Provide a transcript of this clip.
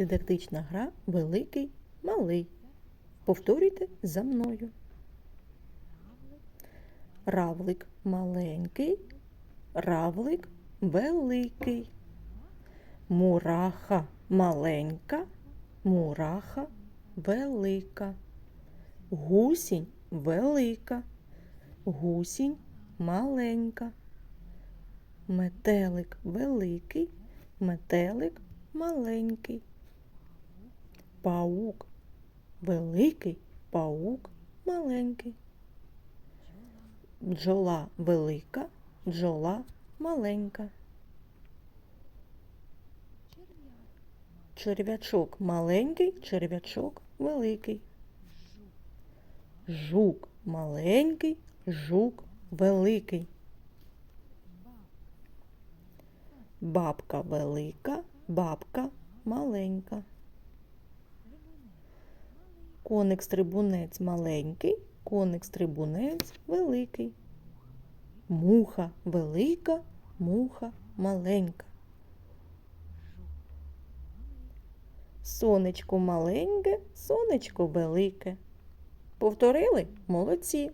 Дидактична гра великий, малий. Повторюйте за мною. Равлик маленький, равлик великий. Мураха маленька, мураха велика. Гусінь велика, гусінь маленька. Метелик великий, метелик маленький. Паук великий, паук маленький. Бджола велика, бджола маленька. Черв'ячок маленький, черв'ячок великий. Жук маленький, жук великий. Бабка велика, бабка маленька. Коник-стрибунець маленький, коник-стрибунець великий. Муха велика, муха маленька. Сонечко маленьке, сонечко велике. Повторили? Молодці.